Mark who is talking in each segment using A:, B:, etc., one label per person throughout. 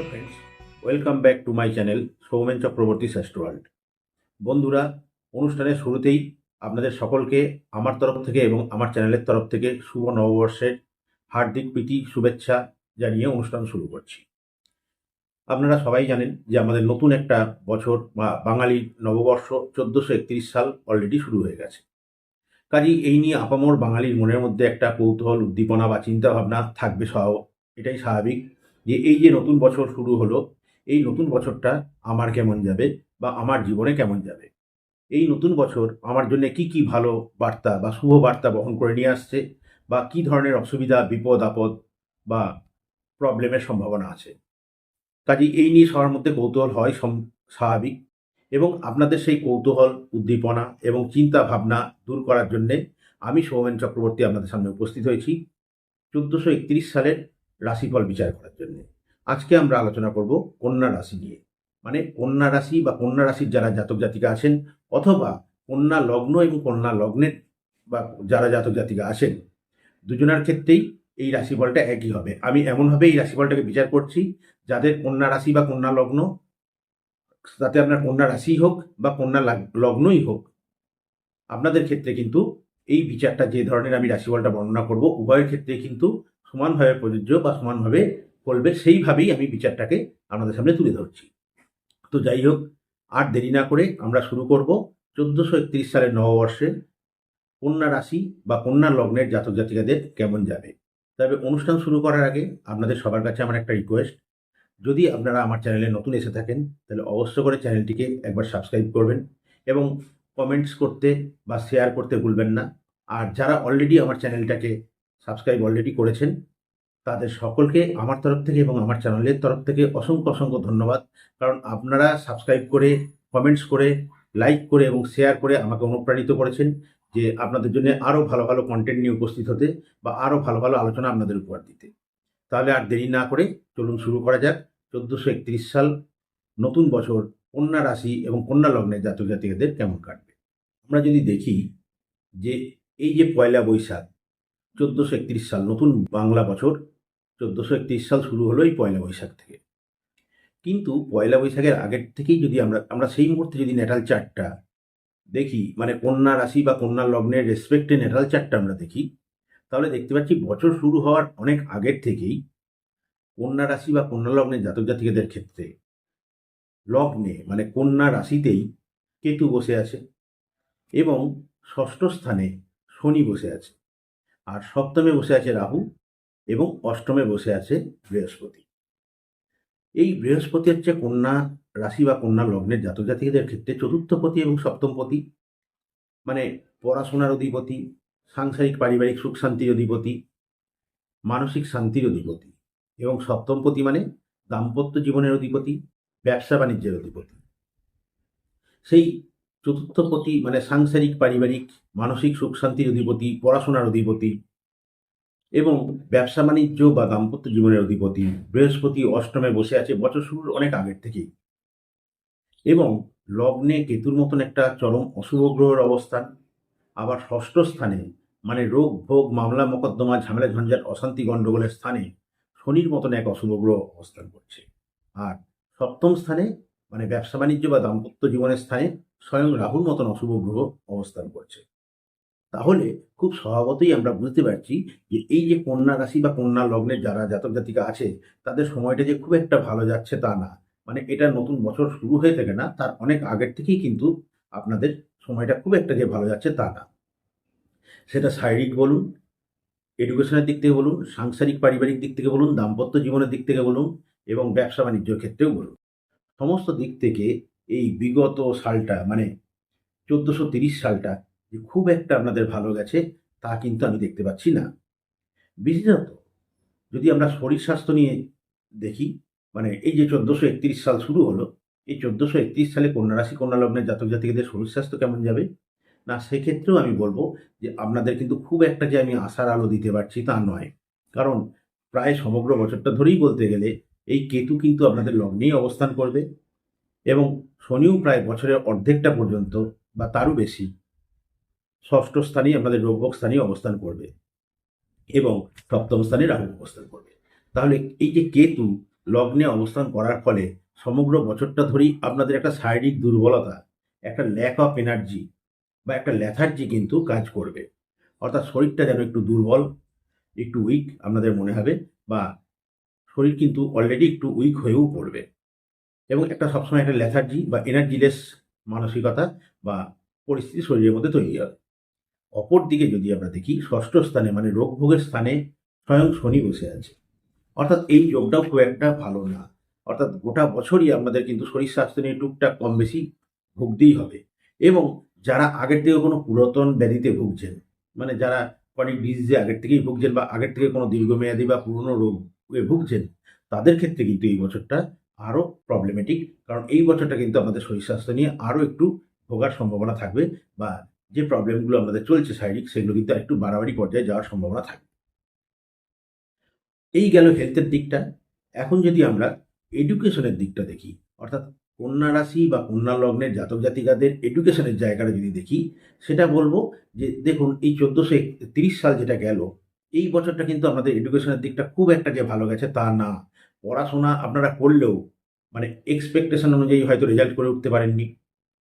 A: Hello friends, welcome back to my channel Soumen Chakraborty Shreshtha world. বন্ধুরা, অনুষ্ঠানের শুরুতেই আপনাদের সকলকে আমার তরফ থেকে এবং আমার চ্যানেলের তরফ থেকে শুভ নববর্ষের হার্দিক প্রীতি, শুভেচ্ছা জানিয়ে অনুষ্ঠান শুরু করছি। আপনারা সবাই জানেন যে আমাদের নতুন একটা বছর বা বাঙালির নববর্ষ চোদ্দোশো একত্রিশ সাল অলরেডি শুরু হয়ে গেছে। কাজেই এই নিয়ে আপামর বাঙালির মনের মধ্যে একটা কৌতূহল, উদ্দীপনা বা চিন্তাভাবনা থাকবে সহ এটাই স্বাভাবিক। যে এই যে নতুন বছর শুরু হলো, এই নতুন বছরটা আমার কেমন যাবে বা আমার জীবনে কেমন যাবে? এই নতুন বছর আমার জন্য কি কি ভালো বার্তা বা শুভ বার্তা বহন করে নিয়ে আসছে বা কি ধরনের অসুবিধা, বিপদ, আপদ বা প্রবলেমের সম্ভাবনা আছে? কাজেই এই নিয়ে সবার মধ্যে কৌতূহল হয় স্বাভাবিক এবং আপনাদের সেই কৌতূহল, উদ্দীপনা এবং চিন্তা ভাবনা দূর করার জন্যে আমি সৌমেন চক্রবর্তী আপনাদের সামনে উপস্থিত হয়েছি। চোদ্দোশো একত্রিশ সালের রাশিফল বিচার করার জন্য। আজকে আমরা আলোচনা করব কন্যা রাশি নিয়ে। মানে কন্যা রাশি বা কন্যা রাশির যারা জাতক জাতিকা আছেন অথবা কন্যা লগ্ন এবং কন্যা লগ্নের বা যারা জাতক জাতিকা আছেন, দুজনের ক্ষেত্রেই এই রাশিফলটা একই হবে। আমি এমনভাবে এই রাশিফলটাকে বিচার করছি যাদের কন্যা রাশি বা কন্যা লগ্ন, তাতে আপনার কন্যা রাশি হোক বা কন্যা লগ্নই হোক, আপনাদের ক্ষেত্রে কিন্তু এই বিচারটা যে ধরনের আমি রাশিফলটা বর্ণনা করব, উভয়ের ক্ষেত্রে কিন্তু সমানভাবে প্রযোজ্য বা সমানভাবে ফলবে সেইভাবেই আমি বিচারটাকে আপনাদের সামনে তুলে ধরছি। তো যাই হোক, আর দেরি না করে আমরা শুরু করব চোদ্দোশো একত্রিশ সালের নববর্ষে কন্যা রাশি বা কন্যা লগ্নের জাতক জাতিকাদের কেমন যাবে। তবে অনুষ্ঠান শুরু করার আগে আপনাদের সবার কাছে আমার একটা রিকোয়েস্ট যদি আপনারা আমার চ্যানেলে নতুন এসে থাকেন, তাহলে অবশ্য করে চ্যানেলটিকে একবার সাবস্ক্রাইব করবেন এবং কমেন্টস করতে বা শেয়ার করতে ভুলবেন না। আর যারা অলরেডি আমার চ্যানেলটাকে সাবস্ক্রাইব অলরেডি করেছেন। তাদের সকলকে আমার তরফ থেকে এবং আমার চ্যানেলের তরফ থেকে অসংখ্য অসংখ্য ধন্যবাদ। কারণ আপনারা সাবস্ক্রাইব করে কমেন্টস করে লাইক করে এবং শেয়ার করে আমাকে অনুপ্রাণিত করেছেন যে আপনাদের জন্য আরও ভালো ভালো কন্টেন্ট নিয়ে উপস্থিত হতে বা আরও ভালো ভালো আলোচনা আপনাদের উপহার দিতে। তাহলে আর দেরি না করে চলুন শুরু করা যাক। চোদ্দোশো একত্রিশ সাল, নতুন বছর, কন্যা রাশি এবং কন্যা লগ্নের জাতক জাতিকাদের কেমন কাটবে? আমরা যদি দেখি যে এই যে পয়লা বৈশাখ চোদ্দোশো একত্রিশ সাল, নতুন বাংলা বছর, চোদ্দোশো একত্রিশ সাল শুরু হলো এই পয়লা বৈশাখ থেকে। কিন্তু পয়লা বৈশাখের আগের থেকেই যদি আমরা আমরা সেই মুহূর্তে যদি নেটাল চার্টটা দেখি মানে কন্যা রাশি বা কন্যা লগ্নের রেসপেক্টে নেটাল চার্টটা আমরা দেখি, তাহলে দেখতে পাচ্ছি বছর শুরু হওয়ার অনেক আগের থেকেই কন্যা রাশি বা কন্যা লগ্নের জাতক জাতিকাদের ক্ষেত্রে লগ্নে মানে কন্যা রাশিতেই কেতু বসে আছে এবং ষষ্ঠ স্থানে শনি বসে আছে। আর সপ্তমে বসে আছে রাহু এবং অষ্টমে বসে আছে বৃহস্পতি। এই বৃহস্পতি হচ্ছে কন্যা রাশি বা কন্যা লগ্নের জাতক জাতিকাদের ক্ষেত্রে চতুর্থপতি এবং সপ্তমপতি। মানে পড়াশোনার অধিপতি, সাংসারিক পারিবারিক সুখ শান্তির অধিপতি, মানসিক শান্তির অধিপতি এবং সপ্তমপতি মানে দাম্পত্য জীবনের অধিপতি, ব্যবসা বাণিজ্যের অধিপতি। সেই চতুর্থপতি মানে সাংসারিক, পারিবারিক, মানসিক সুখ শান্তির অধিপতি, পড়াশোনার অধিপতি এবং ব্যবসা বাণিজ্য বা দাম্পত্য জীবনের অধিপতি। বৃহস্পতি অষ্টমে বসে আছে, বছর শুরুর অনেক আগের থেকেই। এবং লগ্নে কেতুর মতন একটা চরম অশুভ গ্রহের অবস্থান। আবার ষষ্ঠ স্থানে মানে রোগ, ভোগ, মামলা, মোকদ্দমা, ঝামেলা, ঝঞ্ঝাট, অশান্তি, গণ্ডগোলের স্থানে শনির মতন এক অশুভ গ্রহ অবস্থান করছে। আর সপ্তম স্থানে মানে ব্যবসা বাণিজ্য বা দাম্পত্য জীবনের স্থানে স্বয়ং রাহুর মতন অশুভ গ্রহ অবস্থান করছে। তাহলে খুব স্বভাবতই আমরা বুঝতে পারছি যে এই যে কন্যা রাশি বা কন্যা লগ্নের যারা জাতক জাতিকা আছে, তাদের সময়টা যে খুব একটা ভালো যাচ্ছে তা না। মানে এটা নতুন বছর শুরু হয়ে থাকে না, তার অনেক আগের থেকেই কিন্তু আপনাদের সময়টা খুব একটা যে ভালো যাচ্ছে তা না। সেটা শারীরিক বলুন এডুকেশনের দিক থেকে বলুন, সাংসারিক পারিবারিক দিক থেকে বলুন, দাম্পত্য জীবনের দিক থেকে বলুন, এবং ব্যবসা বাণিজ্যের ক্ষেত্রেও বলুন। সমস্ত দিক থেকে এই বিগত সালটা মানে চোদ্দোশো তিরিশ সালটা যে খুব একটা আপনাদের ভালো গেছে, তা কিন্তু আমি দেখতে পাচ্ছি না। বিশেষত যদি আমরা শরীর স্বাস্থ্য নিয়ে দেখি মানে এই যে চোদ্দোশো একত্রিশ সাল শুরু হলো, এই চোদ্দোশো একত্রিশ সালে কন্যা রাশি, কন্যা লগ্নের জাতক জাতিকাদের শরীর স্বাস্থ্য কেমন যাবে? না, সেক্ষেত্রেও আমি বলব যে আপনাদের কিন্তু খুব একটা যে আমি আশার আলো দিতে পারছি তা নয়। কারণ প্রায় সমগ্র বছরটা ধরেই বলতে গেলে, এই কেতু কিন্তু আপনাদের লগ্নেই অবস্থান করবে। এবং শনিও প্রায় বছরের অর্ধেকটা পর্যন্ত, বা তারও বেশি, ষষ্ঠ স্থানেই আপনাদের রোগভোগ স্থানেই অবস্থান করবে এবং সপ্তম স্থানে রাহু অবস্থান করবে। তাহলে এই যে কেতু লগ্নে অবস্থান করার ফলে সমগ্র বছরটা ধরেই আপনাদের একটা শারীরিক দুর্বলতা, একটা ল্যাক অফ এনার্জি বা একটা ল্যাথার্জি কিন্তু কাজ করবে। অর্থাৎ শরীরটা যেন একটু দুর্বল, একটু উইক আপনাদের মনে হবে, বা শরীর কিন্তু অলরেডি একটু উইক হয়েও পড়বে। এবং একটা সবসময় একটা ল্যাথার্জি বা এনার্জিলেস মানসিকতা বা পরিস্থিতি শরীরের মধ্যে তৈরি হয়। অপর দিকে যদি আমরা দেখি, ষষ্ঠ স্থানে মানে রোগ ভোগের স্থানে স্বয়ং শনি বসে আছে। অর্থাৎ এই যোগটাও খুব একটা ভালো না। অর্থাৎ গোটা বছরই আমাদের কিন্তু শরীর স্বাস্থ্য নিয়ে টুকটাক কম বেশি ভুগতেই হবে। এবং যারা আগের থেকে কোনো পুরাতন ব্যাধিতে ভুগছেন মানে যারা ক্রনিক ডিজিজে আগের থেকেই ভুগছেন বা আগের থেকে কোনো দীর্ঘমেয়াদী বা পুরনো রোগে ভুগছেন, তাদের ক্ষেত্রে কিন্তু এই বছরটা আরও প্রবলেমেটিক কারণ এই বছরটা কিন্তু আমাদের শরীর স্বাস্থ্য নিয়ে আরও একটু ভোগার সম্ভাবনা থাকবে বা যে প্রবলেমগুলো আমাদের চলছে শারীরিক, সেগুলো কিন্তু একটু বাড়াবাড়ি পর্যায়ে যাওয়ার সম্ভাবনা থাকবে। এই গেল হেলথের দিকটা। এখন যদি আমরা এডুকেশনের দিকটা দেখি, অর্থাৎ কন্যা রাশি বা কন্যা লগ্নের জাতক জাতিকাদের এডুকেশনের জায়গাটা যদি দেখি, সেটা বলব যে দেখুন, এই চোদ্দোশো তিরিশ সাল যেটা গেল, এই বছরটা কিন্তু আমাদের এডুকেশনের দিকটা খুব একটা যে ভালো গেছে তা না। পড়াশোনা আপনারা করলেও মানে এক্সপেকটেশন অনুযায়ী হয়তো রেজাল্ট করে উঠতে পারেননি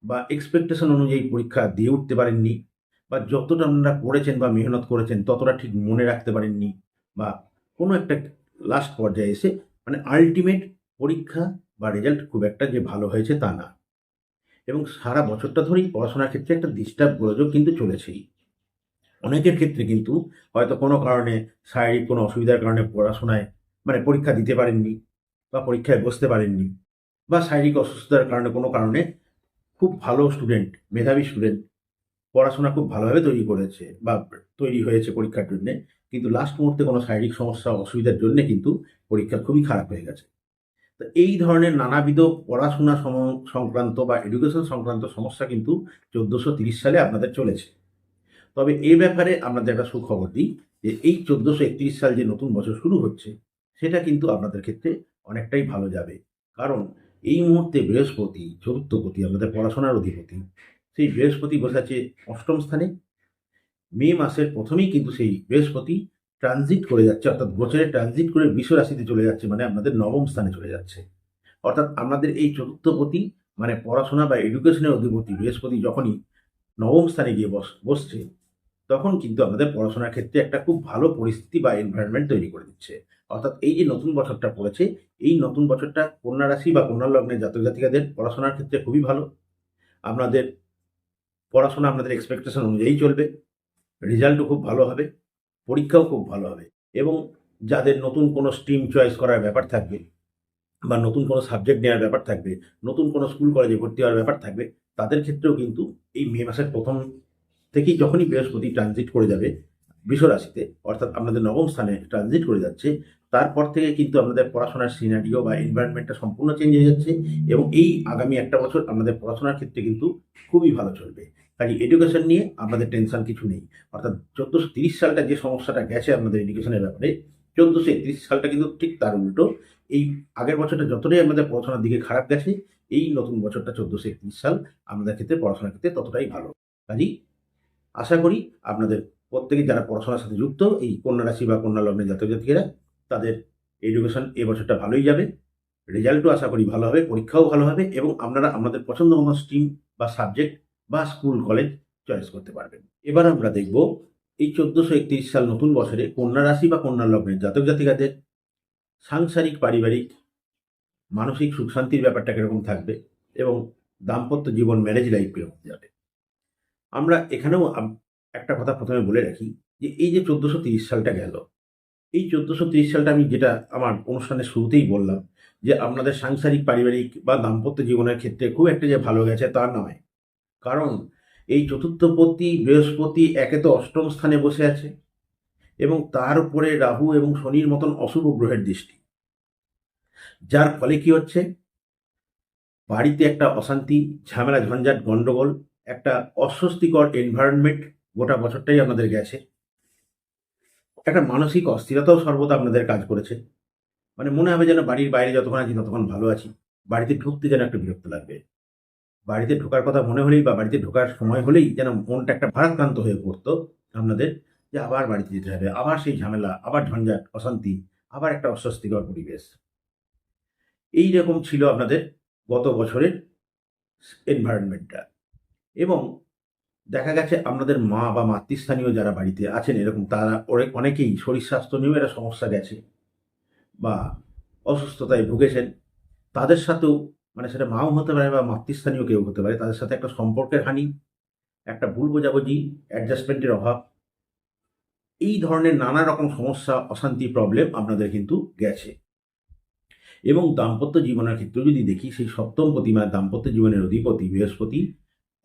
A: বা এক্সপেকটেশন অনুযায়ী পরীক্ষা দিয়ে উঠতে পারেননি বা যতটা আপনারা করেছেন বা মেহনত করেছেন ততটা ঠিক মনে রাখতে পারেননি বা কোনো একটা লাস্ট পর্যায়ে এসে মানে আলটিমেট পরীক্ষা বা রেজাল্ট খুব একটা যে ভালো হয়েছে তা না। এবং সারা বছরটা ধরেই পড়াশোনার ক্ষেত্রে একটা ডিস্টার্ব গোলযোগ কিন্তু চলেছেই। অনেকের ক্ষেত্রে কিন্তু হয়তো কোনো কারণে শারীরিক কোনো অসুবিধার কারণে পড়াশোনায় মানে পরীক্ষা দিতে পারেননি বা পরীক্ষায় বসতে পারেননি বা শারীরিক অসুস্থতার কারণে কোনো কারণে খুব ভালো স্টুডেন্ট মেধাবী স্টুডেন্ট পড়াশোনা খুব ভালোভাবে তৈরি করেছে বা তৈরি হয়েছে পরীক্ষার জন্যে, কিন্তু লাস্ট মুহূর্তে কোনো শারীরিক সমস্যা, অসুবিধার জন্য কিন্তু পরীক্ষা খুবই খারাপ হয়ে গেছে। তো এই ধরনের নানাবিধ পড়াশোনা সংক্রান্ত বা এডুকেশন সংক্রান্ত সমস্যা কিন্তু চোদ্দোশো তিরিশ সালে আপনাদের চলেছে। তবে এ ব্যাপারে আপনাদের একটা সুখবর দিই যে এই চোদ্দোশো একত্রিশ সাল যে নতুন বছর শুরু হচ্ছে সেটা কিন্তু আপনাদের ক্ষেত্রে অনেকটাই ভালো যাবে। কারণ এই মুহূর্তে বৃহস্পতি চতুর্থ চতুর্থপতি, আমাদের পড়াশোনার অধিপতি, সেই বৃহস্পতি বসে আছে অষ্টম স্থানে। মে মাসের প্রথমেই কিন্তু সেই বৃহস্পতি ট্রানজিট করে যাচ্ছে, অর্থাৎ গোচরে ট্রানজিট করে বিশ্ব রাশিতে চলে যাচ্ছে মানে আপনাদের নবম স্থানে চলে যাচ্ছে। অর্থাৎ আপনাদের এই চতুর্থপতি মানে পড়াশোনা বা এডুকেশনের অধিপতি বৃহস্পতি যখনই নবম স্থানে গিয়ে বস, বসছে, তখন কিন্তু আমাদের পড়াশোনার ক্ষেত্রে একটা খুব ভালো পরিস্থিতি বা এনভায়রনমেন্ট তৈরি করে দিচ্ছে। অর্থাৎ এই যে নতুন বছরটা পড়েছে, এই নতুন বছরটা কন্যা রাশি বা কন্যা লগ্নের জাতক জাতিকাদের পড়াশোনার ক্ষেত্রে খুবই ভালো। আপনাদের পড়াশোনা আপনাদের এক্সপেকটেশন অনুযায়ী চলবে রেজাল্টও খুব ভালো হবে, পরীক্ষাও খুব ভালো হবে এবং যাদের নতুন কোনো স্ট্রিম চয়েস করার ব্যাপার থাকবে বা নতুন কোনো সাবজেক্ট নেওয়ার ব্যাপার থাকবে, নতুন কোনো স্কুল কলেজে ভর্তি হওয়ার ব্যাপার থাকবে, তাদের ক্ষেত্রেও কিন্তু এই মে মাসের প্রথম থেকেই যখনই বৃহস্পতি ট্রানজিট করে যাবে বৃষ রাশিতে, অর্থাৎ আপনাদের নবম স্থানে ট্রানজিট করে যাচ্ছে, তারপর থেকে কিন্তু আপনাদের পড়াশোনার সিনারিও বা এনভায়রনমেন্টটা সম্পূর্ণ চেঞ্জ হয়ে যাচ্ছে এবং এই আগামী একটা বছর আপনাদের পড়াশোনার ক্ষেত্রে কিন্তু খুবই ভালো চলবে। কাজে এডুকেশন নিয়ে আপনাদের টেনশন কিছু নেই। অর্থাৎ চোদ্দোশো তিরিশ সালটা যে সমস্যাটা গেছে আপনাদের এডুকেশনের ব্যাপারে, চোদ্দোশো একত্রিশ সালটা কিন্তু ঠিক তার উল্টো। এই আগের বছরটা যতটাই আমাদের পড়াশোনার দিকে খারাপ গেছে, এই নতুন বছরটা চোদ্দোশো একত্রিশ সাল আমাদের ক্ষেত্রে পড়াশোনার ক্ষেত্রে ততটাই ভালো। কাজেই আশা করি আপনাদের প্রত্যেকে যারা পড়াশোনার সাথে যুক্ত, এই কন্যা রাশি বা কন্যা লগ্নের জাতক জাতিকেরা, তাদের এডুকেশন এই বছরটা ভালোই যাবে। রেজাল্টও আশা করি ভালো হবে, পরীক্ষাও ভালো হবে এবং আপনারা আপনাদের পছন্দ মতো স্ট্রিম বা সাবজেক্ট বা স্কুল কলেজ চয়েস করতে পারবেন। এবার আমরা দেখব এই চোদ্দোশো একত্রিশ সাল নতুন বছরে কন্যা রাশি বা কন্যা লগ্নের জাতক জাতিকাদের সাংসারিক, পারিবারিক, মানসিক সুখ শান্তির ব্যাপারটা কীরকম থাকবে এবং দাম্পত্য জীবন ম্যারেজ লাইফ কীরকম যাবে। আমরা এখানেও একটা কথা প্রথমে বলে রাখি যে এই যে চোদ্দোশো তিরিশ সালটা গেল, এই চোদ্দোশো তিরিশ সালটা আমি যেটা আমার অনুষ্ঠানের শুরুতেই বললাম যে আপনাদের সাংসারিক, পারিবারিক বা দাম্পত্য জীবনের ক্ষেত্রে খুব একটা যে ভালো গেছে তা নয়। কারণ এই চতুর্থপতি, বৃহস্পতি একে তো অষ্টম স্থানে বসে আছে এবং তার উপরে রাহু এবং শনির মতন অশুভ গ্রহের দৃষ্টি। যার ফলে কি হচ্ছে? বাড়িতে একটা অশান্তি, ঝামেলা, ঝঞ্ঝাট, গন্ডগোল, একটা অস্বস্তিকর এনভায়রনমেন্ট গোটা বছরটাই আপনাদের গেছে। একটা মানসিক অস্থিরতাও সর্বদা আপনাদের কাজ করেছে। মানে মনে হবে যেন বাড়ির বাইরে যতক্ষণ আছি ততক্ষণ ভালো আছি। বাড়িতে ঢুকতে যেন একটা বিরক্ত লাগবে। বাড়িতে ঢোকার কথা মনে হলেই বা বাড়িতে ঢোকার সময় হলেই যেন মনটা একটা ভারাক্রান্ত হয়ে পড়তো আপনাদের যে আবার বাড়িতে যেতে হবে, আবার সেই ঝামেলা, আবার ঝঞ্ঝাট, অশান্তি, আবার একটা অস্বস্তিকর পরিবেশ। এই রকম ছিল আপনাদের গত বছরের এনভায়রনমেন্টটা এবং দেখা গেছে আপনাদের মা বা মাতৃস্থানীয় যারা বাড়িতে আছেন, এরকম তারা অনেক, অনেকেই শরীর স্বাস্থ্য নিয়েও একটা সমস্যা গেছে বা অসুস্থতায় ভুগেছেন। তাদের সাথেও মানে সেটা মাও হতে পারে বা মাতৃস্থানীয় কেউ হতে পারে, তাদের সাথে একটা সম্পর্কের হানি, একটা ভুল বোঝাবুঝি, অ্যাডজাস্টমেন্টের অভাব, এই ধরনের নানা রকম সমস্যা, অশান্তি প্রবলেম আপনাদের কিন্তু গেছে। এবং দাম্পত্য জীবনের ক্ষেত্রেও যদি দেখি, সেই সপ্তম প্রতিমা দাম্পত্য জীবনের অধিপতি, বৃহস্পতি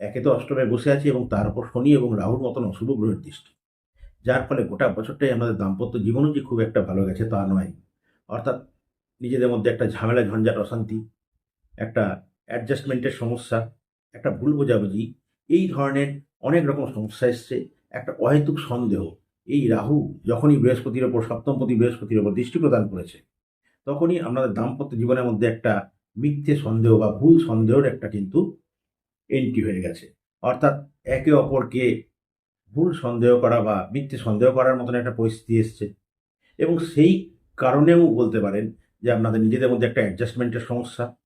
A: একে তো অষ্টমে বসে আছে এবং তার উপর শনি এবং রাহুর মতন অশুভ গ্রহের দৃষ্টি। যার ফলে গোটা বছরটাই আমাদের দাম্পত্য জীবনও যে খুব একটা ভালো গেছে তা নয়। অর্থাৎ নিজেদের মধ্যে একটা ঝামেলা, ঝঞ্ঝাট, অশান্তি, একটা অ্যাডজাস্টমেন্টের সমস্যা, একটা ভুল বোঝাবুঝি, এই ধরনের অনেক রকম সমস্যা এসছে, একটা অহেতুক সন্দেহ। এই রাহু যখনই বৃহস্পতির ওপর, সপ্তমপতি বৃহস্পতির ওপর দৃষ্টি প্রদান করেছে, তখনই আপনাদের দাম্পত্য জীবনের মধ্যে একটা মিথ্যে সন্দেহ বা ভুল সন্দেহের একটা কিন্তু এন্ট্রি হয়ে গেছে। অর্থাৎ একে অপরকে ভুল সন্দেহ করা বা মিথ্যে সন্দেহ করার মতন একটা পরিস্থিতি এসছে। এবং সেই কারণেও বলতে পারেন যে আপনাদের নিজেদের মধ্যে একটা অ্যাডজাস্টমেন্টের সমস্যা।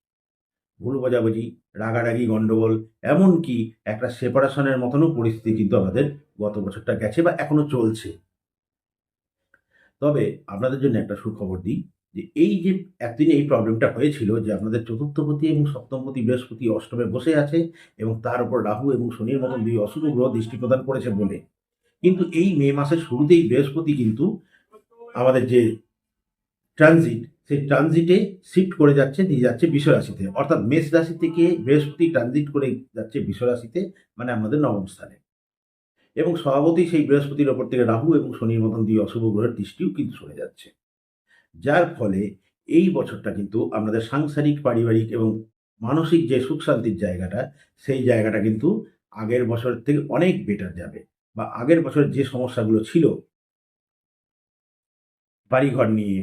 A: ভুল বোঝাবুঝি, রাগারাগি গণ্ডগোল এমনকি একটা সেপারেশনের মতনও পরিস্থিতি কিন্তু আমাদের গত বছরটা গেছে বা এখনও চলছে। তবে আপনাদের জন্য একটা সুখবর দিই। যে এই যে একদিন এই প্রবলেমটা হয়েছিল যে আপনাদের চতুর্থপতি এবং সপ্তমপতি বৃহস্পতি অষ্টমে বসে আছে এবং তার উপর রাহু এবং শনির মতন দুই অশুভ গ্রহ দৃষ্টি প্রদান করেছে বলে। কিন্তু এই মে মাসের শুরুতেই বৃহস্পতি কিন্তু আমাদের যে ট্রানজিট সেই ট্রানজিটে শিফট করে যাচ্ছে, দিয়ে যাচ্ছে রাশিতে অর্থাৎ মেষ রাশি থেকে বৃহস্পতি ট্রানজিট করে যাচ্ছে রাশিতে মানে আমাদের নবম স্থানে। এবং স্বভাবতই সেই বৃহস্পতির ওপর থেকে রাহু এবং শনির মতন দুই অশুভ গ্রহের দৃষ্টিও কিন্তু সরে যাচ্ছে। যার ফলে এই বছরটা কিন্তু আপনাদের সাংসারিক, পারিবারিক এবং মানসিক যে সুখ শান্তির জায়গাটা, সেই জায়গাটা কিন্তু আগের বছর থেকে অনেক বেটার যাবে বা আগের বছর যে সমস্যাগুলো ছিল, বাড়িঘর নিয়ে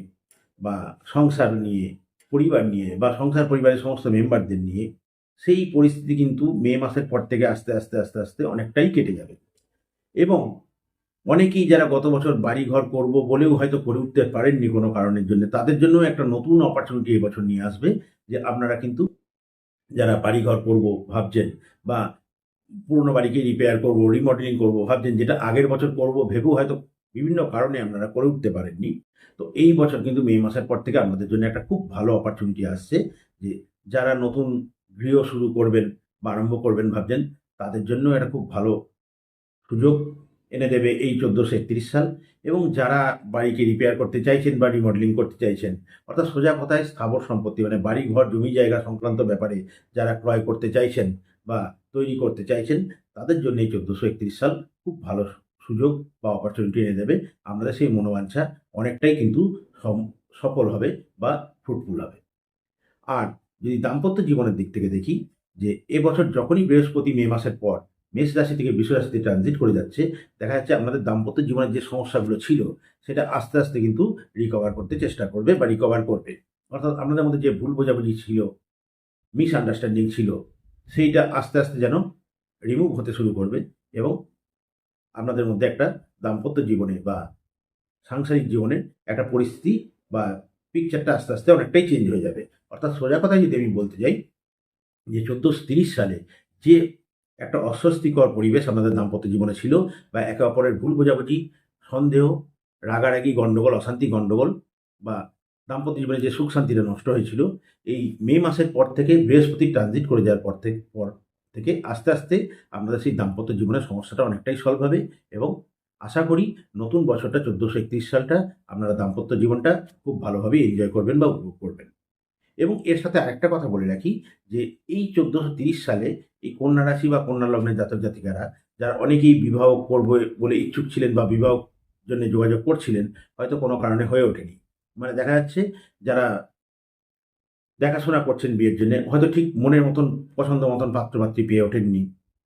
A: বা সংসার নিয়ে, পরিবার নিয়ে বা সংসার পরিবারের সমস্ত মেম্বারদের নিয়ে, সেই পরিস্থিতি কিন্তু মে মাসের পর থেকে আস্তে আস্তে আস্তে আস্তে অনেকটাই কেটে যাবে। এবং অনেকেই যারা গত বছর বাড়ি ঘর করব বলেও হয়তো করে উঠতে পারেননি কোনো কারণের জন্য, তাদের জন্য একটা নতুন অপরচুনিটি এবছর নিয়ে আসবে যে আপনারা কিন্তু যারা বাড়ি ঘর করব ভাবছেন বা পুরনো বাড়িকে রিপেয়ার করব রিমডেলিং করব ভাবছেন, যেটা আগের বছর করব ভেবেও হয়তো বিভিন্ন কারণে আপনারা করে উঠতে পারেননি। তো এই বছর কিন্তু মে মাসের পর থেকে আপনাদের জন্য একটা খুব ভালো অপরচুনিটি আসছে যে যারা নতুন গৃহ শুরু করবেন বা আরম্ভ করবেন ভাবছেন, তাদের জন্য একটা খুব ভালো সুযোগ এনে দেবে এই চোদ্দোশো একত্রিশ সাল। এবং যারা বাড়িকে রিপেয়ার করতে চাইছেন বা রিমডেলিং করতে চাইছেন, অর্থাৎ সোজা কথায় স্থাবর সম্পত্তি মানে বাড়ি, ঘর, জমি, জায়গা সংক্রান্ত ব্যাপারে যারা ক্রয় করতে চাইছেন বা তৈরি করতে চাইছেন, তাদের জন্য এই চোদ্দোশো একত্রিশ সাল খুব ভালো সুযোগ বা অপরচুনিটি এনে দেবে। আমাদের সেই মনোবাঞ্ছা অনেকটাই কিন্তু সফল হবে বা ফ্রুটফুল হবে। আর যদি দাম্পত্য জীবনের দিক থেকে দেখি, যে এবছর যখনই বৃহস্পতি মে মাসের পর মেষ রাশি থেকে বিশ্ব রাশিতে ট্রানজিট করে যাচ্ছে। দেখা যাচ্ছে আপনাদের দাম্পত্য জীবনের যে সমস্যাগুলো ছিল, সেটা আস্তে আস্তে কিন্তু রিকভার করতে চেষ্টা করবে বা রিকভার করবে। অর্থাৎ আপনাদের মধ্যে যে ভুল বোঝাবুঝি ছিল মিস আন্ডারস্ট্যান্ডিং ছিল, সেইটা আস্তে আস্তে যেন রিমুভ হতে শুরু করবে এবং আপনাদের মধ্যে একটা দাম্পত্য জীবনে বা সাংসারিক জীবনে একটা পরিস্থিতি বা পিকচারটা আস্তে আস্তে অনেকটাই চেঞ্জ হয়ে যাবে। অর্থাৎ সোজা কথায় যদি আমি বলতে যাই, যে চোদ্দোশো তিরিশ সালে যে একটা অস্বস্তিকর পরিবেশ আমাদের দাম্পত্য জীবনে ছিল বা একে অপরের ভুল বোঝাবুঝি, সন্দেহ, রাগারাগি গণ্ডগোল অশান্তি গণ্ডগোল বা দাম্পত্য জীবনে যে সুখ শান্তিটা নষ্ট হয়েছিল, এই মে মাসের পর থেকে বৃহস্পতি ট্রানজিট করে যাওয়ার পর থেকে পর থেকে আস্তে আস্তে আপনাদের সেই দাম্পত্য জীবনের সমস্যাটা অনেকটাই সলভ হবে এবং আশা করি নতুন বছরটা চোদ্দোশো একত্রিশ সালটা আপনারা দাম্পত্য জীবনটা খুব ভালোভাবে এনজয় করবেন বা উপভোগ করবেন। এবং এর সাথে আরেকটা কথা বলে রাখি যে এই চোদ্দোশো তিরিশ সালে এই কন্যা রাশি বা কন্যা লগ্নের জাতক জাতিকারা, যারা অনেকেই বিবাহ করবে বলে ইচ্ছুক ছিলেন বা বিবাহ জন্য যোগাযোগ করছিলেন, হয়তো কোনো কারণে হয়ে ওঠেনি। মানে দেখা যাচ্ছে যারা দেখাশোনা করছেন বিয়ের জন্য, হয়তো ঠিক মনের মতন, পছন্দ মতন পাত্রপাত্রী পেয়ে ওঠেননি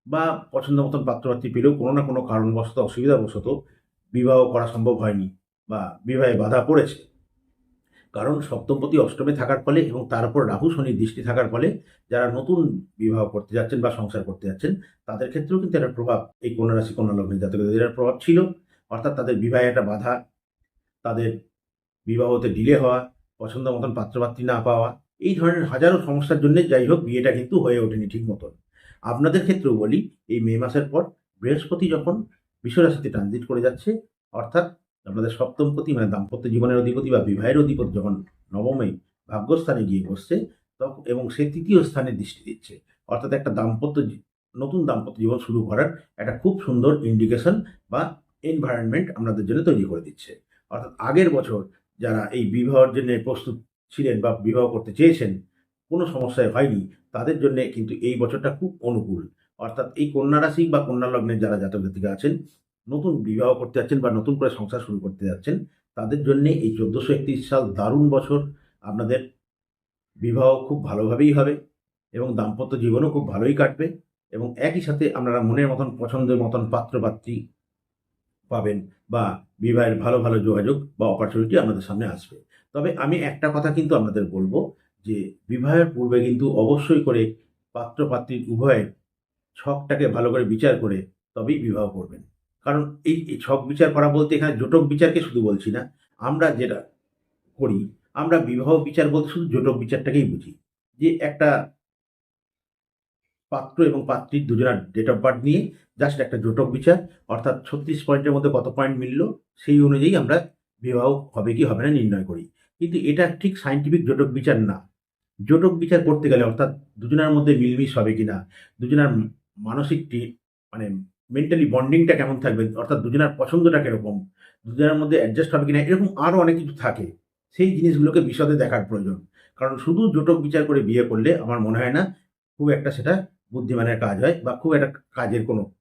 A: বা পছন্দ মতন পাত্রপাত্রী পেলেও কোনো না কোনো কারণবশত, অসুবিধাবশত বিবাহ করা সম্ভব হয়নি বা বিবাহে বাধা পড়েছে। কারণ সপ্তমপতি অষ্টমে থাকার ফলে এবং তার উপর রাহু শনির দৃষ্টি থাকার ফলে যারা নতুন বিবাহ করতে যাচ্ছেন বা সংসার করতে যাচ্ছেন, তাদের ক্ষেত্রেও কিন্তু একটা প্রভাব এই কন্যা রাশি, কন্যা লগ্নের জাতকদের একটা প্রভাব ছিল। অর্থাৎ তাদের বিবাহে একটা বাধা, তাদের বিবাহতে ডিলে হওয়া, পছন্দ মতন পাত্রপাত্রী না পাওয়া, এই ধরনের হাজারো সমস্যার জন্য যাই হোক বিয়েটা কিন্তু হয়ে ওঠেনি ঠিক মতন। আপনাদের ক্ষেত্রেও বলি, এই মে মাসের পর বৃহস্পতি যখন বিশ্বরাশিতে ট্রানজিট করে যাচ্ছে, অর্থাৎ আপনাদের সপ্তমপতি মানে দাম্পত্য জীবনের অধিপতি বা বিবাহের অধিপতি যখন নবমে ভাগ্যস্থানে গিয়ে বসছে তখন এবং সে তৃতীয় স্থানে দৃষ্টি দিচ্ছে, অর্থাৎ একটা দাম্পত্য নতুন দাম্পত্য জীবন শুরু করার একটা খুব সুন্দর ইন্ডিকেশন বা এনভায়রনমেন্ট আপনাদের জন্য তৈরি করে দিচ্ছে। অর্থাৎ আগের বছর যারা এই বিবাহের জন্য প্রস্তুত ছিলেন বা বিবাহ করতে চেয়েছেন, কোনো সমস্যায় হয়নি, তাদের জন্য কিন্তু এই বছরটা খুব অনুকূল। অর্থাৎ এই কন্যা রাশি বা কন্যা লগ্নের যারা জাতক জাতিকা আছেন নতুন বিবাহ করতে যাচ্ছেন বা নতুন করে সংসার শুরু করতে যাচ্ছেন, তাদের জন্য এই চোদ্দোশো একত্রিশ সাল দারুণ বছর। আপনাদের বিবাহ খুব ভালোভাবেই হবে এবং দাম্পত্য জীবনও খুব ভালোই কাটবে এবং একই সাথে আপনারা মনের মতন, পছন্দের মতন পাত্রপাত্রী পাবেন বা বিবাহের ভালো ভালো যোগাযোগ বা অপরচুনিটি আপনাদের সামনে আসবে। তবে আমি একটা কথা কিন্তু আপনাদের বলব যে বিবাহের পূর্বে কিন্তু অবশ্যই করে পাত্রপাত্রীর উভয়ের ছকটাকে ভালো করে বিচার করে তবেই বিবাহ করবেন। কারণ এই ছক বিচার করা বলতে এখানে জোটক বিচারকে শুধু বলছি না, আমরা যেটা করি, আমরা বিবাহ বিচার বলতে শুধু জোটক বিচারটাকেই বুঝি। যে একটা পাত্র এবং পাত্রীর দুজনার ডেট অফ বার্থ নিয়ে জাস্ট একটা জোটক বিচার, অর্থাৎ ছত্রিশ পয়েন্টের মধ্যে কত পয়েন্ট মিলল, সেই অনুযায়ী আমরা বিবাহ হবে কি হবে না নির্ণয় করি। কিন্তু এটা ঠিক সাইন্টিফিক জোটক বিচার না। জোটক বিচার করতে গেলে অর্থাৎ দুজনের মধ্যে মিলমিশ হবে কিনা, দুজনের মানসিকটি মানে মেন্টালি বন্ডিংটা কেমন থাকবে? অর্থাৎ দুজনের পছন্দটা কীরকম? দুজনের মধ্যে অ্যাডজাস্ট হবে কিনা? এরকম আরও অনেক কিছু থাকে। সেই জিনিসগুলোকে বিশদে দেখার প্রয়োজন। কারণ শুধু জোটক বিচার করে বিয়ে করলে আমার মনে হয় না খুব একটা সেটা বুদ্ধিমানের কাজ হয় বা খুব একটা কাজের কোনো।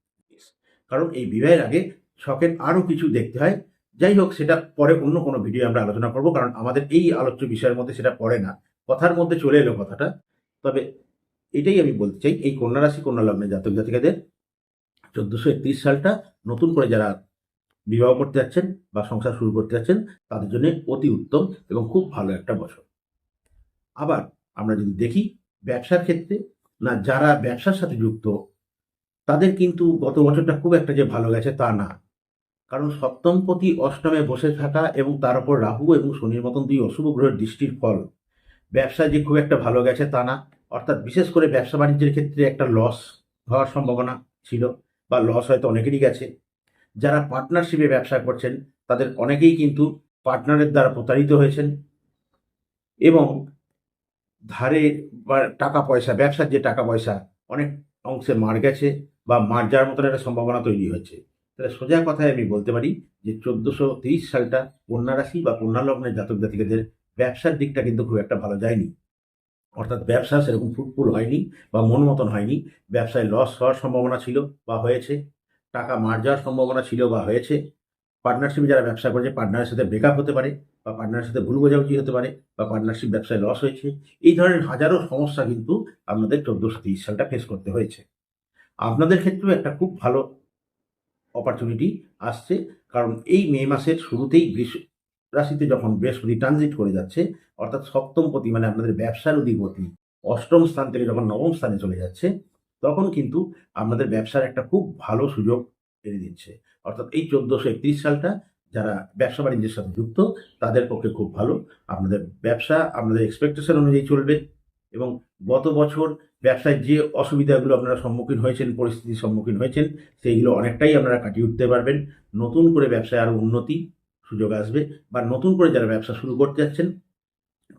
A: কারণ এই বিবাহের আগে শখের আরও কিছু দেখতে হয়। যাই হোক, সেটা পরে অন্য কোনো ভিডিও আমরা আলোচনা করব, কারণ আমাদের এই আলোচ্য বিষয়ের মধ্যে সেটা পড়ে না। কথার মধ্যে চলে এলো কথাটা। তবে এটাই আমি বলতে চাই, এই কন্যা রাশি, কন্যা লগ্নের জাতক জাতিকাদের চোদ্দোশো একত্রিশ সালটা নতুন করে যারা বিবাহ করতে যাচ্ছেন বা সংসার শুরু করতে যাচ্ছেন, তাদের জন্য অতি উত্তম এবং খুব ভালো একটা বছর। আবার আমরা যদি দেখি, ব্যবসার ক্ষেত্রে না, যারা ব্যবসার সাথে যুক্ত, তাদের কিন্তু গত বছরটা খুব একটা যে ভালো গেছে তা না। কারণ সপ্তমপতি অষ্টমে বসে থাকা এবং তার উপর রাহু এবং শনির মতন দুই অশুভ গ্রহের দৃষ্টির ফল, ব্যবসা যে খুব একটা ভালো গেছে তা না। অর্থাৎ বিশেষ করে ব্যবসা বাণিজ্যের ক্ষেত্রে একটা লস হওয়ার সম্ভাবনা ছিল। বা লস হয়তো অনেকেরই গেছে। যারা পার্টনারশিপে ব্যবসা করছেন, তাদের অনেকেই কিন্তু পার্টনারের দ্বারা প্রতারিত হয়েছেন এবং ধারে বা টাকা পয়সা, ব্যবসার যে টাকা পয়সা, অনেক অংশে মার গেছে বা মার যাওয়ার মতন একটা সম্ভাবনা তৈরি হয়েছে। তাহলে সোজা কথায় আমি বলতে পারি যে চোদ্দোশো তেইশ সালটা কন্যা রাশি বা কন্যা লগ্নের জাতক জাতিকাদের ব্যবসার দিকটা কিন্তু খুব একটা ভালো যায়নি। অর্থাৎ ব্যবসা সেরকম ফ্রুটফুল হয়নি বা মন মতন হয়নি। ব্যবসায় লস হওয়ার সম্ভাবনা ছিল বা হয়েছে। টাকা মার যাওয়ার সম্ভাবনা ছিল বা হয়েছে। পার্টনারশিপে যারা ব্যবসা করেছে পার্টনারের সাথে ব্রেকআপ হতে পারে বা পার্টনারের সাথে ভুল বোঝাবুঝি হতে পারে বা পার্টনারশিপ ব্যবসায় লস হয়েছে। এই ধরনের হাজারো সমস্যা কিন্তু আপনাদের চোদ্দোশো তিরিশ সালটা ফেস করতে হয়েছে। আপনাদের ক্ষেত্রেও একটা খুব ভালো অপরচুনিটি আসছে। কারণ এই মে মাসের শুরুতেই বৃষ রাশিতে যখন বৃহস্পতি ট্রানজিট করে যাচ্ছে, অর্থাৎ সপ্তম পতি মানে আপনাদের ব্যবসার অধিপতি, অষ্টম স্থান থেকে যখন নবম স্থানে চলে যাচ্ছে, তখন কিন্তু আপনাদের ব্যবসার একটা খুব ভালো সুযোগ এনে দিচ্ছে। অর্থাৎ এই চোদ্দোশো একত্রিশ সালটা যারা ব্যবসা বাণিজ্যের সাথে যুক্ত, তাদের পক্ষে খুব ভালো। আপনাদের ব্যবসা আপনাদের এক্সপেকটেশন অনুযায়ী চলবে এবং গত বছর ব্যবসায় যে অসুবিধাগুলো আপনারা সম্মুখীন হয়েছেন, পরিস্থিতির সম্মুখীন হয়েছেন, সেইগুলো অনেকটাই আপনারা কাটিয়ে উঠতে পারবেন। নতুন করে ব্যবসায় আরও উন্নতি সুযোগ আসবে বা নতুন করে যারা ব্যবসা শুরু করতে যাচ্ছেন,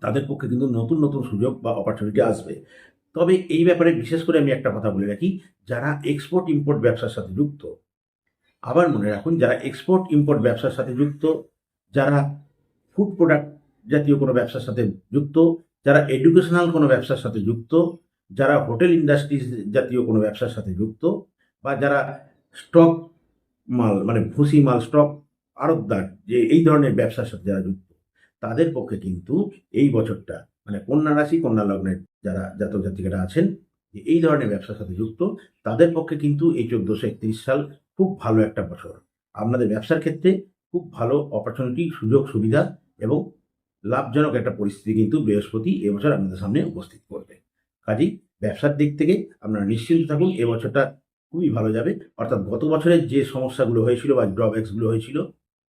A: তাদের পক্ষে কিন্তু নতুন নতুন সুযোগ বা অপরচুনিটি আসবে। তবে এই ব্যাপারে বিশেষ করে আমি একটা কথা বলে রাখি, যারা এক্সপোর্ট ইম্পোর্ট ব্যবসার সাথে যুক্ত, আবার মনে রাখুন যারা এক্সপোর্ট ইম্পোর্ট ব্যবসার সাথে যুক্ত, যারা ফুড প্রোডাক্ট জাতীয় কোনো ব্যবসার সাথে যুক্ত, যারা এডুকেশনাল কোনো ব্যবসার সাথে যুক্ত, যারা হোটেল ইন্ডাস্ট্রিজ জাতীয় কোনো ব্যবসার সাথে যুক্ত, বা যারা স্টক মাল মানে ভুসি মাল স্টক আড়তদার যে এই ধরনের ব্যবসার সাথে যারা যুক্ত, তাদের পক্ষে কিন্তু এই বছরটা মানে কন্যা রাশি, কন্যা লগ্নের যারা জাতক জাতিকারা আছেন, যে এই ধরনের ব্যবসার সাথে যুক্ত, তাদের পক্ষে কিন্তু এই চোদ্দোশো একত্রিশ সাল খুব ভালো একটা বছর। আপনাদের ব্যবসার ক্ষেত্রে খুব ভালো অপরচুনিটি সুযোগ, সুবিধা এবং লাভজনক একটা পরিস্থিতি কিন্তু বৃহস্পতি এবছর আপনাদের সামনে উপস্থিত করবে। কাজেই ব্যবসার দিক থেকে আপনারা নিশ্চিন্ত থাকুন এবছরটা খুবই ভালো যাবে। অর্থাৎ গত বছরের যে সমস্যাগুলো হয়েছিল বা ড্রব্যাক্সগুলো হয়েছিল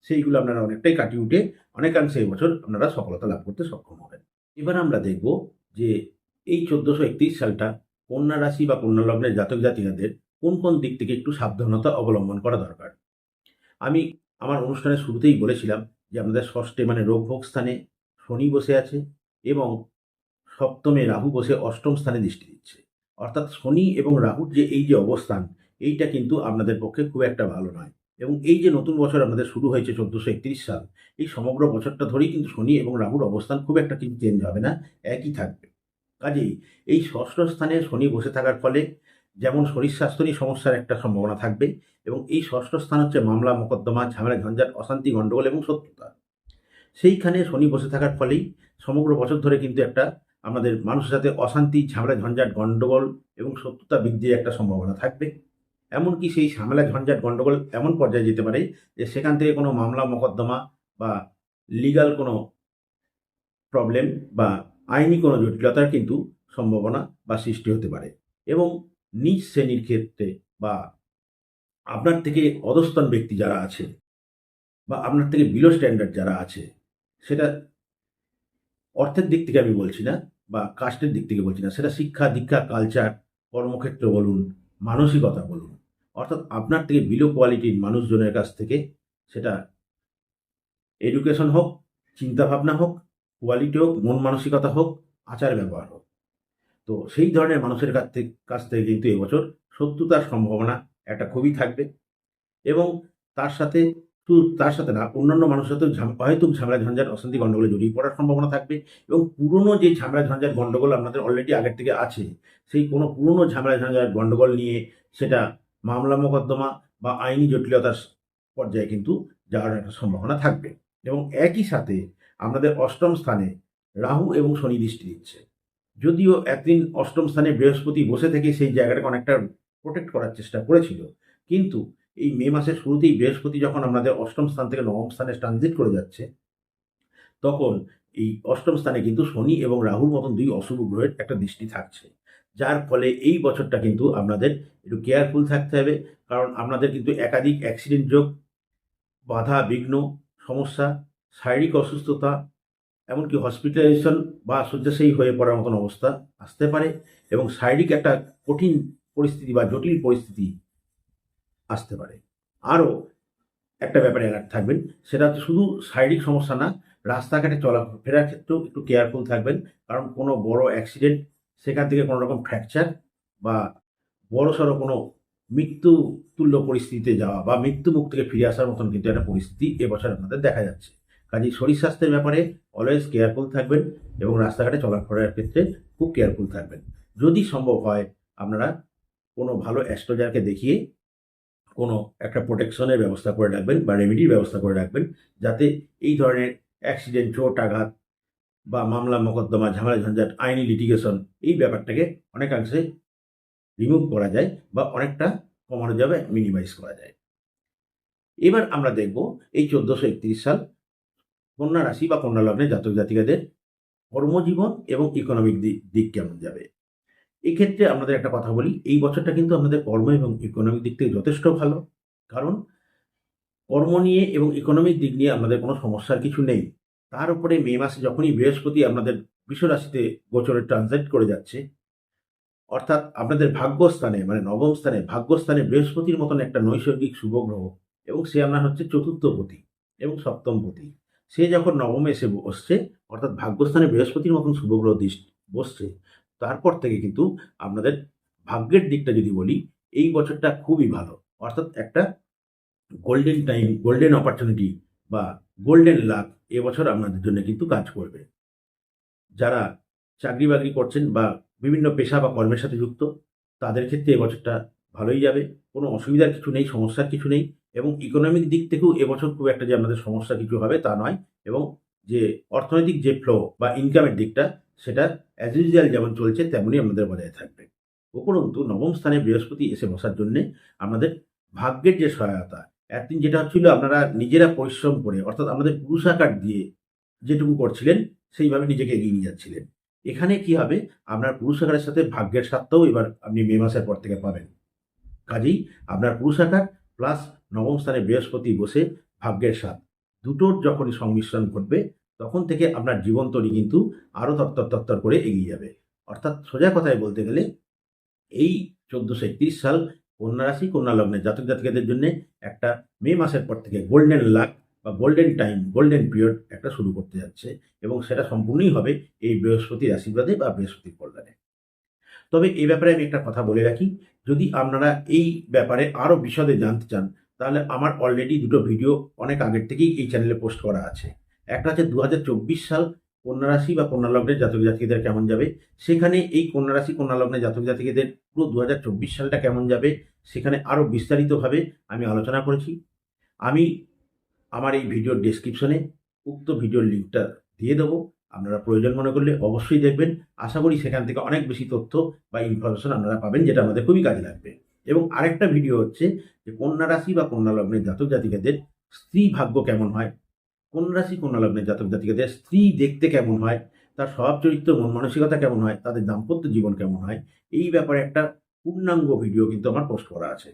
A: সেইগুলো আপনারা অনেকটাই কাটিয়ে উঠে অনেকাংশে এবছর আপনারা সফলতা লাভ করতে সক্ষম হবেন। এবার আমরা দেখব যে এই চোদ্দোশো একত্রিশ সালটা কন্যা রাশি বা কন্যা লগ্নের জাতক জাতিকাদের কোন কোন দিক থেকে একটু সাবধানতা অবলম্বন করা দরকার। আমি আমার অনুষ্ঠানের শুরুতেই বলেছিলাম যে আপনাদের ষষ্ঠে মানে রোগভোগ স্থানে শনি বসে আছে এবং সপ্তমে রাহু বসে অষ্টম স্থানে দৃষ্টি দিচ্ছে। অর্থাৎ শনি এবং রাহুর যে এই যে অবস্থান, এইটা কিন্তু আপনাদের পক্ষে খুব একটা ভালো নয়। এবং এই যে নতুন বছর আমাদের শুরু হয়েছে চোদ্দোশো একত্রিশ সাল, এই সমগ্র বছরটা ধরেই কিন্তু শনি এবং রাহুর অবস্থান খুব একটা কিন্তু চেঞ্জ হবে না, একই থাকবে। কাজেই এই ষষ্ঠ স্থানে শনি বসে থাকার ফলে যেমন শরীর স্বাস্থ্য নিয়ে সমস্যার একটা সম্ভাবনা থাকবে এবং এই ষষ্ঠ স্থান হচ্ছে মামলা, মোকদ্দমা, ঝামেলা, ঝঞ্ঝাট, অশান্তি গণ্ডগোল এবং শত্রুতা। সেইখানে শনি বসে থাকার ফলেই সমগ্র বছর ধরে কিন্তু একটা আমাদের মানুষের সাথে অশান্তি, ঝামেলা, ঝঞ্ঝাট গণ্ডগোল এবং শত্রুতা বৃদ্ধির একটা সম্ভাবনা থাকবে। এমনকি সেই ঝামেলা, ঝঞ্ঝাট গণ্ডগোল এমন পর্যায়ে যেতে পারে যে সেখান থেকে কোনো মামলা, মোকদ্দমা বা লিগাল কোনো প্রবলেম বা আইনি কোনো জটিলতার কিন্তু সম্ভাবনা বা সৃষ্টি হতে পারে। এবং নিজ শ্রেণির ক্ষেত্রে বা আপনার থেকে অধস্তন ব্যক্তি যারা আছে বা আপনার থেকে বিলো স্ট্যান্ডার্ড যারা আছে, সেটা অর্থের দিক থেকে আমি বলছি না বা কাস্টের দিক থেকে বলছি না, সেটা শিক্ষা, দীক্ষা কালচার কর্মক্ষেত্র বলুন মানসিকতা বলুন। অর্থাৎ আপনার থেকে বিলো কোয়ালিটির মানুষজনের কাছ থেকে সেটা এডুকেশন হোক, চিন্তাভাবনা হোক কোয়ালিটি হোক, মন মানসিকতা হোক, আচার ব্যবহার হোক। তো সেই ধরনের মানুষের কাছ থেকে কাছ থেকে কিন্তু এবছর শত্রুতার সম্ভাবনা একটা খুবই থাকবে এবং তার সাথে শুধু তার সাথে না, অন্যান্য মানুষের সাথে হয়তো ঝামেলা, ঝঞ্ঝাট, অশান্তি গণ্ডগোলে জড়িয়ে পড়ার সম্ভাবনা থাকবে এবং পুরনো যে ঝামেলা, ঝঞ্ঝাট গণ্ডগোল আপনাদের অলরেডি আগের থেকে আছে, সেই কোনো পুরনো ঝামেলা, ঝঞ্ঝাট গণ্ডগোল নিয়ে সেটা মামলা মোকদ্দমা বা আইনি জটিলতার পর্যায়ে কিন্তু যাওয়ার একটা সম্ভাবনা থাকবে। এবং একই সাথে আমাদের অষ্টম স্থানে রাহু এবং শনি দৃষ্টি দিচ্ছে। যদিও একদিন অষ্টম স্থানে বৃহস্পতি বসে থেকে সেই জায়গাটাকে অনেকটা প্রোটেক্ট করার চেষ্টা করেছিল, কিন্তু এই মে মাসের শুরুতেই বৃহস্পতি যখন আমাদের অষ্টম স্থান থেকে নবম স্থানে ট্রানজিট করে যাচ্ছে, তখন এই অষ্টম স্থানে কিন্তু শনি এবং রাহুর মতন দুই অশুভ গ্রহের একটা দৃষ্টি থাকছে। যার ফলে এই বছরটা কিন্তু আপনাদের একটু কেয়ারফুল থাকতে হবে, কারণ আপনাদের কিন্তু একাধিক অ্যাক্সিডেন্ট যোগ, বাধা, বিঘ্ন, সমস্যা, শারীরিক অসুস্থতা, এমনকি হসপিটালাইজেশন বা শয্যাশায়ী হয়ে পড়ার মতন অবস্থা আসতে পারে এবং শারীরিক একটা কঠিন পরিস্থিতি বা জটিল পরিস্থিতি আসতে পারে। আরও একটা ব্যাপারে অ্যালার্ট থাকবেন, সেটা শুধু শারীরিক সমস্যা না, রাস্তাঘাটে চলাফেরার ক্ষেত্রেও একটু কেয়ারফুল থাকবেন, কারণ কোনো বড় অ্যাক্সিডেন্ট সেখান থেকে কোনো রকম ফ্র্যাকচার বা বড় সড়ো কোনো মৃত্যু তুল্য পরিস্থিতিতে যাওয়া বা মৃত্যু মুখ থেকে ফিরে আসার মতন কিন্তু একটা পরিস্থিতি এবছর আপনাদের দেখা যাচ্ছে। কাজেই শরীর স্বাস্থ্যের ব্যাপারে অলওয়েজ কেয়ারফুল থাকবেন এবং রাস্তাঘাটে চলাফেরার ক্ষেত্রে খুব কেয়ারফুল থাকবেন। যদি সম্ভব হয়, আপনারা কোনো ভালো অ্যাস্ট্রোজারকে দেখিয়ে কোনো একটা প্রোটেকশনের ব্যবস্থা করে রাখবেন বা রেমেডির ব্যবস্থা করে রাখবেন যাতে এই ধরনের অ্যাক্সিডেন্ট চোট আঘাত বা মামলা, মোকদ্দমা, ঝামেলা, ঝঞ্ঝাট, আইনি লিটিগেশন এই ব্যাপারটাকে অনেকাংশে রিমুভ করা যায় বা অনেকটা কমানো যাবে মিনিমাইজ করা যায়। এবার আমরা দেখব এই চোদ্দোশো একত্রিশ সাল কন্যা রাশি বা কন্যা লগ্নে জাতক জাতিকাদের কর্মজীবন এবং ইকোনমিক দিক দিক কেমন যাবে। এক্ষেত্রে আপনাদের একটা কথা বলি, এই বছরটা কিন্তু আপনাদের কর্ম এবং ইকোনমিক দিক থেকে যথেষ্ট ভালো। কারণ কর্ম নিয়ে এবং ইকোনমিক দিক নিয়ে আপনাদের কোনো সমস্যার কিছু নেই। তার উপরে মে মাসে যখনই বৃহস্পতি আপনাদের বিশ্ব রাশিতে গোচরে ট্রানজিট করে যাচ্ছে, অর্থাৎ আপনাদের ভাগ্যস্থানে মানে নবম স্থানে, ভাগ্যস্থানে বৃহস্পতির মতন একটা নৈসর্গিক শুভগ্রহ এবং সে আপনার হচ্ছে চতুর্থ পতি এবং সপ্তম পতি। সে যখন নবমে এসে বসছে, অর্থাৎ ভাগ্যস্থানে বৃহস্পতির মতন শুভগ্রহ দৃষ্টি বসছে তারপর থেকে কিন্তু আপনাদের ভাগ্যের দিকটা যদি বলি, এই বছরটা খুবই ভালো। অর্থাৎ একটা গোল্ডেন টাইম গোল্ডেন অপরচুনিটি বা গোল্ডেন লাক এবছর আপনাদের জন্য কিন্তু কাজ করবে। যারা চাকরি বাকরি করছেন বা বিভিন্ন পেশা বা কর্মের সাথে যুক্ত, তাদের ক্ষেত্রে এবছরটা ভালোই যাবে। কোনো অসুবিধার কিছু নেই, সমস্যার কিছু নেই এবং ইকোনমিক দিক থেকেও এবছর খুব একটা যে আপনাদের সমস্যা কিছু হবে তা নয় এবং যে অর্থনৈতিক যে ফ্লো বা ইনকামের দিকটা সেটা অ্যাজ ইউজুয়াল যেমন চলছে, তেমনই আমাদের বজায় থাকবে। উপরন্তু, নবম স্থানে বৃহস্পতি এসে বসার জন্যে আমাদের ভাগ্যের যে সহায়তা, একদিন যেটা হচ্ছিল আপনারা নিজেরা পরিশ্রম করে, অর্থাৎ আমাদের পুরুষাকার দিয়ে যেটুকু করছিলেন, সেইভাবে নিজেকে এগিয়ে নিয়ে যাচ্ছিলেন। এখানে কি হবে? আপনার পুরুষাকারের সাথে ভাগ্যের স্বার্থও এবার আপনি মে মাসের পর থেকে পাবেন। কাজেই আপনার পুরুষাকার প্লাস নবম স্থানে বৃহস্পতি বসে ভাগ্যের স্বাদ, দুটোর যখনই সংমিশ্রণ ঘটবে তখন থেকে আপনার জীবন তৈরি কিন্তু আরও তত্তর তত্তর করে এগিয়ে যাবে। অর্থাৎ সোজা কথায় বলতে গেলে এই চোদ্দোশো একত্রিশ সাল কন্যা রাশি, কন্যা লগ্নের জাতক জাতিকাদের জন্য একটা মে মাসের পর থেকে গোল্ডেন লাক বা গোল্ডেন টাইম গোল্ডেন পিরিয়ড একটা শুরু করতে যাচ্ছে এবং সেটা সম্পূর্ণই হবে এই বৃহস্পতির আশীর্বাদে বা বৃহস্পতির কল্যাণে। তবে এই ব্যাপারে আমি একটা কথা বলে রাখি, যদি আপনারা এই ব্যাপারে আরও বিশদে জানতে চান, তাহলে আমার অলরেডি দুটো ভিডিও অনেক আগের থেকেই এই চ্যানেলে পোস্ট করা আছে। একটা হচ্ছে দু হাজার চব্বিশ সাল কন্যা রাশি বা কন্যা লগ্নের জাতক জাতিকাদের কেমন যাবে? সেখানে এই কন্যা রাশি কন্যা লগ্নের জাতক জাতিকাদের পুরো দু হাজার চব্বিশ সালটা কেমন যাবে? সেখানে আরও বিস্তারিতভাবে আমি আলোচনা করেছি। আমি আমার এই ভিডিওর ডেসক্রিপশনে উক্ত ভিডিওর লিঙ্কটা দিয়ে দেবো। আপনারা প্রয়োজন মনে করলে অবশ্যই দেখবেন। আশা করি সেখান থেকে অনেক বেশি তথ্য বা ইনফরমেশন আপনারা পাবেন, যেটা আমাদের খুবই কাজে লাগবে। এবং আরেকটা ভিডিও হচ্ছে যে কন্যা রাশি বা কন্যা লগ্নের জাতক জাতিকাদের স্ত্রী ভাগ্য কেমন হয়? কন্যা রাশি কন্যা লগ্নের জাতক জাতিকাদের। স্ত্রী দেখতে কেমন হয়, তার স্বভাব চরিত্র, মন মানসিকতা কেমন হয়, তাদের দাম্পত্য জীবন কেমন হয়, এই ব্যাপারে একটা পূর্ণাঙ্গ ভিডিও কিন্তু আমার পোস্ট করা আছে।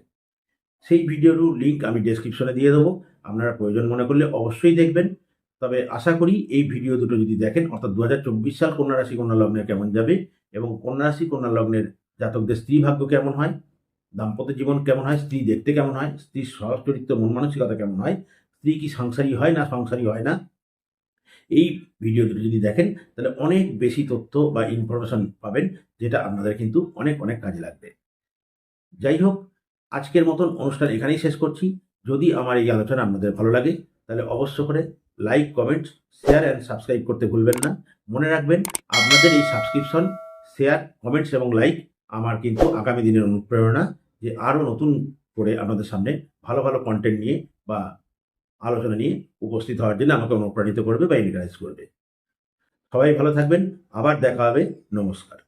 A: সেই ভিডিওরও লিঙ্ক আমি ডেসক্রিপশনে দিয়ে দেবো। আপনারা প্রয়োজন মনে করলে অবশ্যই দেখবেন। তবে আশা করি এই ভিডিও দুটো যদি দেখেন, অর্থাৎ দু হাজার চব্বিশ সাল কন্যা রাশি, কন্যা কেমন যাবে এবং কন্যা রাশি, কন্যা লগ্নের জাতকদের স্ত্রী ভাগ্য কেমন হয়, দাম্পত্য জীবন কেমন হয়, স্ত্রী দেখতে কেমন হয়, স্ত্রীর স্বভাব চরিত্র, মন মানসিকতা কেমন হয় স্ত্রী কি সংসারী হয় না সংসারী হয় না? এই ভিডিও দুটো যদি দেখেন, তাহলে অনেক বেশি তথ্য বা ইনফরমেশন পাবেন, যেটা আপনাদের কিন্তু অনেক অনেক কাজে লাগবে। যাই হোক, আজকের মতন অনুষ্ঠান এখানেই শেষ করছি। যদি আমার এই আলোচনা আপনাদের ভালো লাগে, তাহলে অবশ্য করে like comment share and subscribe করতে ভুলবেন না। মনে রাখবেন, আপনাদের এই সাবস্ক্রিপশন শেয়ার কমেন্টস এবং লাইক আমার কিন্তু আগামী দিনের অনুপ্রেরণা যে আরও নতুন করে আপনাদের সামনে ভালো ভালো কন্টেন্ট নিয়ে বা আলোচনা নিয়ে উপস্থিত হওয়ার জন্য আমাকে অনুপ্রাণিত করবে বা এনকারেজ করবে। সবাই ভালো থাকবেন। আবার দেখা হবে। নমস্কার।